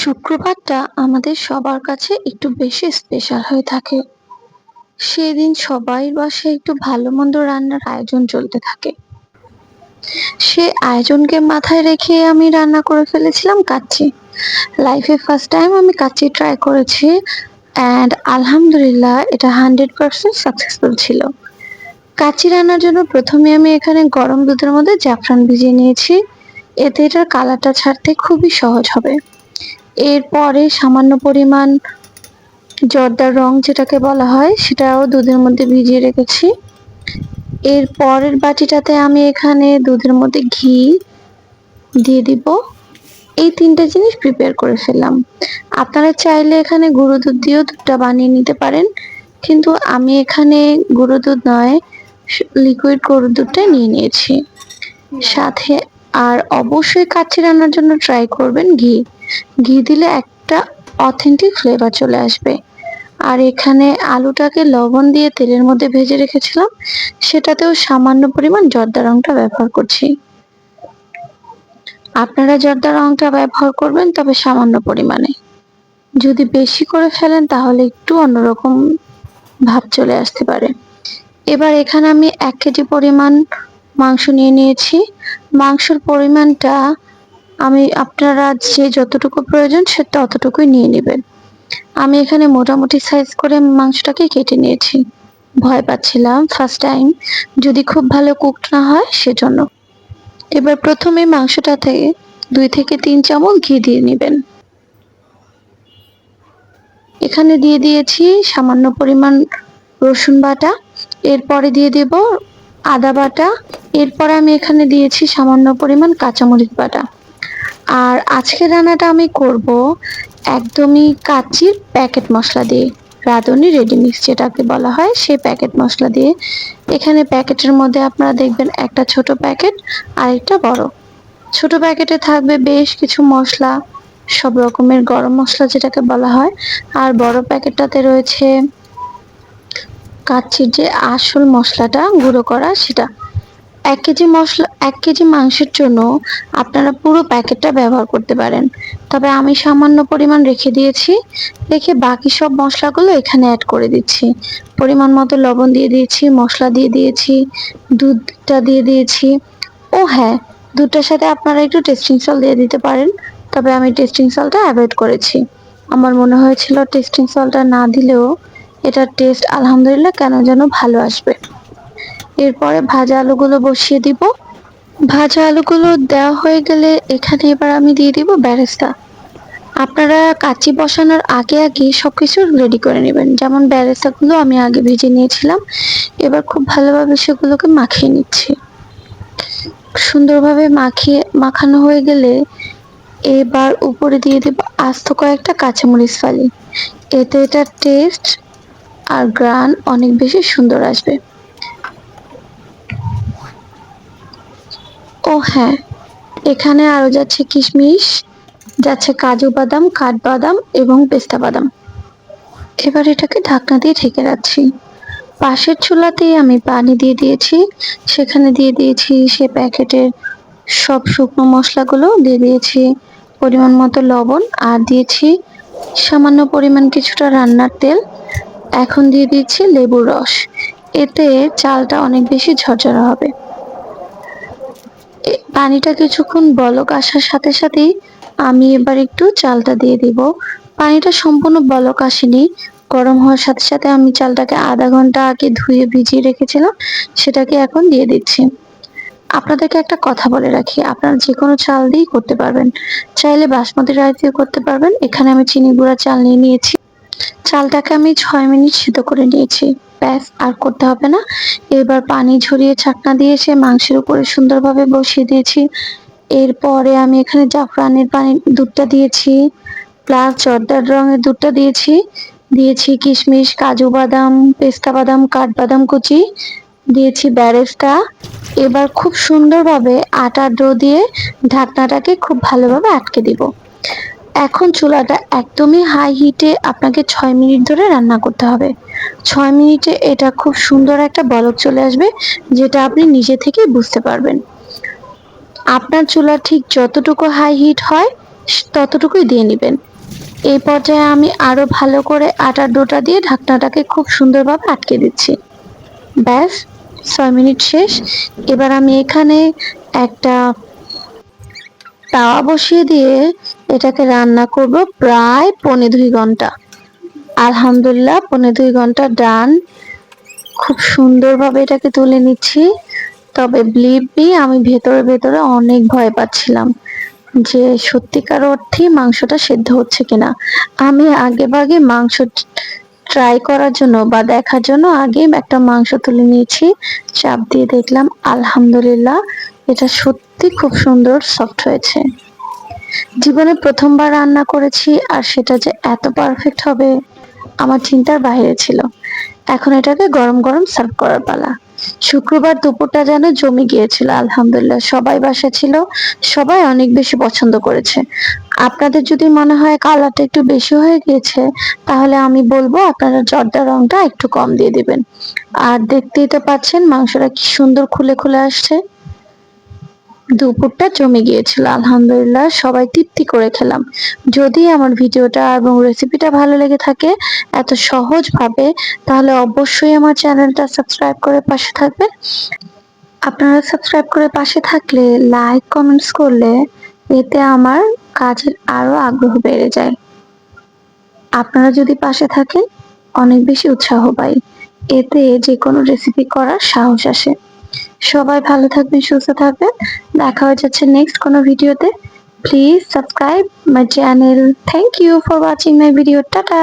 শুক্রবারটা আমাদের সবার কাছে একটু বেশি স্পেশাল হয়ে থাকে। সেদিন সবাই বাসায় একটু ভালো মন্দ রান্নার আয়োজন চলতে থাকে। সে আয়োজনকে মাথায় রেখে আমি রান্না করে ফেলেছিলাম কাচ্চি। লাইফে ফার্স্ট টাইম আমি কাচ্চি ট্রাই করেছি অ্যান্ড আলহামদুলিল্লাহ এটা হান্ড্রেড পার্সেন্ট সাকসেসফুল ছিল। কাচ্চি রান্নার জন্য প্রথমে আমি এখানে গরম দুধের মধ্যে জাফরান ভিজিয়ে নিয়েছি। এতে এটার কালারটা ছাড়তে খুবই সহজ হবে। এরপরে সামান্য পরিমাণ জর্দার রং যেটাকে বলা হয়, সেটাও দুধের মধ্যে ভিজিয়ে রেখেছি। এর পরের বাটিটাতে আমি এখানে দুধের মধ্যে ঘি দিয়ে দিব। এই তিনটা জিনিস প্রিপেয়ার করে ফেললাম। আপনারা চাইলে এখানে গুঁড়ো দুধ দিয়েও দুধটা বানিয়ে নিতে পারেন, কিন্তু আমি এখানে গুঁড়ো দুধ নয় লিকুইড গরুর দুধটা নিয়ে নিয়েছি। সাথে আর অবশ্যই কাচ্চি রান্নার জন্য ট্রাই করবেন ঘি। ঘি দিলে একটা অথেন্টিক ফ্লেভার চলে আসবে। আর এখানে আলুটাকে লবণ দিয়ে তেলের মধ্যে ভেজে রেখেছিলাম, সেটাতেও সামান্য পরিমাণ জর্দা রংটা ব্যবহার করছি। আপনারা জর্দা রংটা ব্যবহার করবেন, তবে সামান্য পরিমাণে। যদি বেশি করে ফেলেন, তাহলে একটু অন্যরকম ভাব চলে আসতে পারে। এবার এখানে আমি এক কেজি পরিমাণ মাংস নিয়ে নিয়েছি। মাংসের পরিমাণটা আমি আপনারা যে যতটুকু প্রয়োজন সে ততটুকুই নিয়ে নেবেন। আমি এখানে মোটামুটি সাইজ করে মাংসটাকে কেটে নিয়েছি। ভয় পাচ্ছিলাম ফার্স্ট টাইম যদি খুব ভালো কুকড না হয় সেজন্য। এবার প্রথমে মাংসটা থেকে দুই থেকে তিন চামচ ঘি দিয়ে নেবেন। এখানে দিয়ে দিয়েছি সামান্য পরিমাণ রসুন বাটা। এরপরে দিয়ে দেব আদা বাটা এরপরে আমি এখানে দিয়েছি সামান্য পরিমাণ কাঁচামরিচ বাটা। আর আজকে রান্নাটা আমি করব একদমই কাচির প্যাকেট মশলা দিয়ে, রাঁধুনি রেডিমিক্স যেটাকে বলা হয় সেই প্যাকেট মশলা দিয়ে। এখানে প্যাকেটের মধ্যে আপনারা দেখবেন একটা ছোট প্যাকেট আর একটা বড়। ছোট প্যাকেটে থাকবে বেশ কিছু মশলা, সব রকমের গরম মশলা যেটাকে বলা হয়। আর বড় প্যাকেটটাতে রয়েছে কাচ্চির যে আসল মশলাটা, গুঁড়ো করা সেটা। এক কেজি মশলা, এক কেজি মাংসের জন্য আপনারা পুরো প্যাকেটটা ব্যবহার করতে পারেন। তবে আমি সামান্য পরিমাণ রেখে দিয়েছি। রেখে বাকি সব মশলাগুলো এখানে অ্যাড করে দিচ্ছি। পরিমাণ মতো লবণ দিয়ে দিয়েছি, মশলা দিয়ে দিয়েছি, দুধটা দিয়ে দিয়েছি। ও হ্যাঁ দুধটার সাথে আপনারা একটু টেস্টিং সল দিয়ে দিতে পারেন। তবে আমি টেস্টিং সলটা অ্যাভয়েড করেছি। আমার মনে হয়েছিল টেস্টিং সলটা না দিলেও এটার টেস্ট আলহামদুলিল্লাহ কেন যেন ভালো আসবে। এরপরে ভাজা আলুগুলো বসিয়ে দিব। ভাজা আলুগুলো দেওয়া হয়ে গেলে এখানে এবার আমি দিয়ে দিব ব্যারেস্তা। আপনারা কাচি বসানোর আগে আগে সব কিছু রেডি করে নেবেন। যেমন ব্যারেস্তাগুলো আমি আগে ভেজে নিয়েছিলাম। এবার খুব ভালোভাবে সেগুলোকে মাখিয়ে নিচ্ছি। সুন্দরভাবে মাখিয়ে, মাখানো হয়ে গেলে এবার উপরে দিয়ে দেব আস্ত কয়েকটা কাঁচামরিচ ফালি। এতে এটার টেস্ট আর গ্রান অনেক বেশি সুন্দর আসবে। হ্যাঁ। এখানে আরও যাচ্ছে কিশমিশ, যাচ্ছে কাজু বাদাম, কাঠবাদাম এবং পেস্তা বাদাম। এবার এটাকে ঢাকনা দিয়ে ঢেকে রাখছি। পাশের চুলাতেই আমি পানি দিয়ে দিয়েছি। সেখানে দিয়ে দিয়েছি সে প্যাকেটের সব শুকনো মশলাগুলো। দিয়ে দিয়েছি পরিমাণ মতো লবণ আর দিয়েছি সামান্য পরিমাণ কিছুটা রান্নার তেল। এখন দিয়ে দিচ্ছি লেবুর রস। এতে চালটা অনেক বেশি ঝরঝরা হবে। পানিটা কিছুক্ষণ বলক আসার সাথে সাথেই আমি এবার একটু চালটা দিয়ে দিব। পানিটা সম্পূর্ণ বলক আসেনি। গরম হওয়ার সাথে সাথে আমি চালটাকে আধা ঘণ্টা আগে ধুয়ে ভিজিয়ে রেখেছিলাম, সেটাকে এখন দিয়ে দিচ্ছি। আপনাদেরকে একটা কথা বলে রাখি, আপনারা যে কোনো চাল দিয়েই করতে পারবেন। চাইলে বাসমতি রাইস দিয়ে করতে পারবেন। এখানে আমি চিনি গুঁড়া চাল নিয়ে নিয়েছি। চালটাকে আমি ছয় মিনিট সিদ্ধ করে নিয়েছি। ব্যাস, আর করতে হবে না। এবার পানি ঝরিয়ে ছাকনা দিয়ে সে মাংসের উপরে সুন্দরভাবে বসিয়ে দিয়েছি। এরপরে আমি এখানে জাফরানের পানি দুধটা দিয়েছি, প্লাস জর্দার রঙের দুধটা দিয়েছি। দিয়েছি কিশমিশ, কাজু বাদাম, পেস্তা বাদাম, কাঠবাদাম কুচি। দিয়েছি ব্যারেস্তা। এবার খুব সুন্দরভাবে আটা ডো দিয়ে ঢাকনাটাকে খুব ভালোভাবে আটকে দিব। এখন চুলাটা একদমই হাই হিটে আপনাকে ছয় মিনিট ধরে রান্না করতে হবে। ছয় মিনিটে এটা খুব সুন্দর একটা বলক চলে আসবে, যেটা আপনি নিজে থেকে বুঝতে পারবেন। আপনার চুলা ঠিক যতটুকু হাই হিট হয়, ততটুকুই দিয়ে নেবেন। এই পর্যায়ে আমি আরও ভালো করে আটার ডোটা দিয়ে ঢাকনাটাকে খুব সুন্দরভাবে আটকে দিচ্ছি। ব্যাস, ছয় মিনিট শেষ। এবার আমি এখানে একটা তাওয়া বসিয়ে দিয়ে এটাকে রান্না করব প্রায় পনে দুই ঘণ্টা। আলহামদুলিল্লাহ, পনে দুই ঘণ্টা ডান খুব সুন্দরভাবে এটাকে তুলে নিচ্ছি। তবে ব্লিপি আমি ভেতরে ভেতরে অনেক ভয় পাচ্ছিলাম যে সত্যিকার অর্থে মাংসটা সেদ্ধ হচ্ছে কিনা। আমি আগে ভাগে মাংস ট্রাই করার জন্য বা দেখার জন্য আগে একটা মাংস তুলে নিয়েছি। চাপ দিয়ে দেখলাম, আলহামদুলিল্লাহ, এটা সত্যি খুব সুন্দর সফট হয়েছে। জীবনে প্রথমবার রান্না করেছি আর সেটা যে এত পারফেক্ট হবে, আমার চিন্তার বাইরে ছিল। এখন এটাকে গরম গরম সার্ভ করার পালা। শুক্রবার দুপুরটা যেন জমে গিয়েছিল, আলহামদুলিল্লাহ। সবাই বাসা ছিল, সবাই অনেক বেশি পছন্দ করেছে। আপনাদের যদি মনে হয় কালারটা একটু বেশি হয়ে গিয়েছে, তাহলে আমি বলব আপনারা জর্দা রংটা একটু কম দিয়ে দিবেন। আর দেখতেই তো পাচ্ছেন মাংসটা কি সুন্দর খুলে খুলে আসছে। দুপুরটা জমে গিয়েছিল, আলহামদুলিল্লাহ সবাই তৃপ্তি করে খেলাম। যদি আমার ভিডিওটা এবং রেসিপিটা ভালো লেগে থাকে এত সহজ ভাবে তাহলে অবশ্যই আমার চ্যানেলটা সাবস্ক্রাইব করে পাশে থাকবেন আপনারা সাবস্ক্রাইব করে পাশে থাকলে লাইক কমেন্টস করলে এতে আমার কাজের আরও আগ্রহ বেড়ে যায়। আপনারা যদি পাশে থাকেন, অনেক বেশি উৎসাহ পাই। এতে যে কোনো রেসিপি করার সাহস আসে। সবাই ভালো থাকবেন, সুস্থ থাকবেন। দেখা হয়ে যাচ্ছে নেক্সট কোনো ভিডিওতে। Please subscribe my channel thank you for watching my video tata